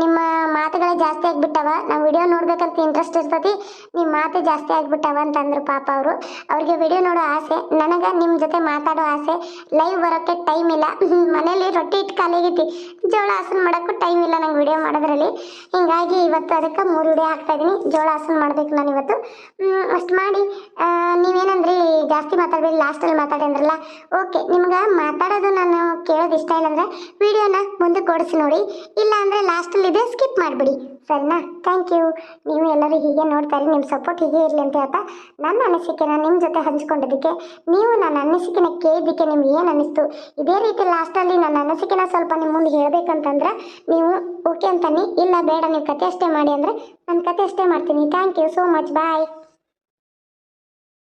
ನಿಮ್ಮ ಮಾತುಗಳೇ ಜಾಸ್ತಿ ಆಗಿಬಿಟ್ಟವ. ನಾವು ವಿಡಿಯೋ ನೋಡ್ಬೇಕಂತ ಇಂಟ್ರೆಸ್ಟ್ ಇರ್ತತಿ ನಿಮ್ಮ ಮಾತು ಜಾಸ್ತಿ ಆಗಿಬಿಟ್ಟವ ಅಂತಂದ್ರು ಪಾಪ ಅವರು. ಅವ್ರಿಗೆ ವಿಡಿಯೋ ನೋಡೋ ಆಸೆ, ನನಗೆ ನಿಮ್ಮ ಜೊತೆ ಮಾತಾಡೋ ಆಸೆ ಲೈವ್ ಬರೋಕ್ಕೆ ಟೈಮ್ ಇಲ್ಲ. *laughs* ಮನೇಲಿ ರೊಟ್ಟಿ ಇಟ್ಟು ಕಾಲಿಗೈತಿ ಜೋಳ ಹಾಸನ ಮಾಡೋಕ್ಕೂ ಟೈಮ್ ಇಲ್ಲ ನಂಗೆ ವಿಡಿಯೋ ಮಾಡೋದ್ರಲ್ಲಿ. ಹಿಂಗಾಗಿ ಇವತ್ತು ಅದಕ್ಕೆ ಮೂರು ವಿಡಿಯೋ ಹಾಕ್ತಾ ಇದ್ದೀನಿ ಜೋಳ ಹಾಸನ ಮಾಡ್ಬೇಕು ನಾನು ಇವತ್ತು. ಅಷ್ಟು ಮಾಡಿ. ನೀವೇನಂದ್ರಿ ಜಾಸ್ತಿ ಮಾತಾಡಬೇಡಿ ಲಾಸ್ಟಲ್ಲಿ ಮಾತಾಡಿ ಅಂದ್ರಲ್ಲ. ಓಕೆ ನಿಮ್ಗೆ ಮಾತಾಡೋದು ನಾನು ಕೇಳೋದು ಇಷ್ಟ ಇಲ್ಲ ಅಂದ್ರೆ ವಿಡಿಯೋನ ಮುಂದೆ ಓಡಿಸಿ ನೋಡಿ. ಇಲ್ಲ ಅಂದರೆ ಲಾಸ್ಟಲ್ಲಿ ಇದೆ, ಸ್ಕಿಪ್ ಮಾಡಿಬಿಡಿ. ಸರಿನಾ? ಥ್ಯಾಂಕ್ ಯು ನೀವು ಎಲ್ಲರೂ ಹೀಗೆ ನೋಡ್ತಾರೆ ನಿಮ್ಮ ಸಪೋರ್ಟ್ ಹೀಗೆ ಇರಲಿ ಅಂತ ಹೇಳ್ತಾ ನನ್ನ ಅನಿಸಿಕೆನ ನಿಮ್ಮ ಜೊತೆ ಹಂಚ್ಕೊಂಡಿದ್ದಕ್ಕೆ, ನೀವು ನನ್ನ ಅನಿಸಿಕೆನ ಕೇಳಿದ್ದಕ್ಕೆ ನಿಮ್ಗೆ ಏನು ಅನ್ನಿಸ್ತು? ಇದೇ ರೀತಿ ಲಾಸ್ಟಲ್ಲಿ ನನ್ನ ಅನಿಸಿಕೆನ ಸ್ವಲ್ಪ ನಿಮ್ಮ ಮುಂದೆ ಹೇಳಬೇಕಂತಂದ್ರೆ, ನೀವು ಓಕೆ ಅಂತಾನೆ, ಇಲ್ಲ ಬೇಡ, ನೀವು ಕತೆ ಅಷ್ಟೇ ಮಾಡಿ ಅಂದರೆ, ನಾನು ಕತೆ ಅಷ್ಟೇ ಮಾಡ್ತೀನಿ. Thank you so much bye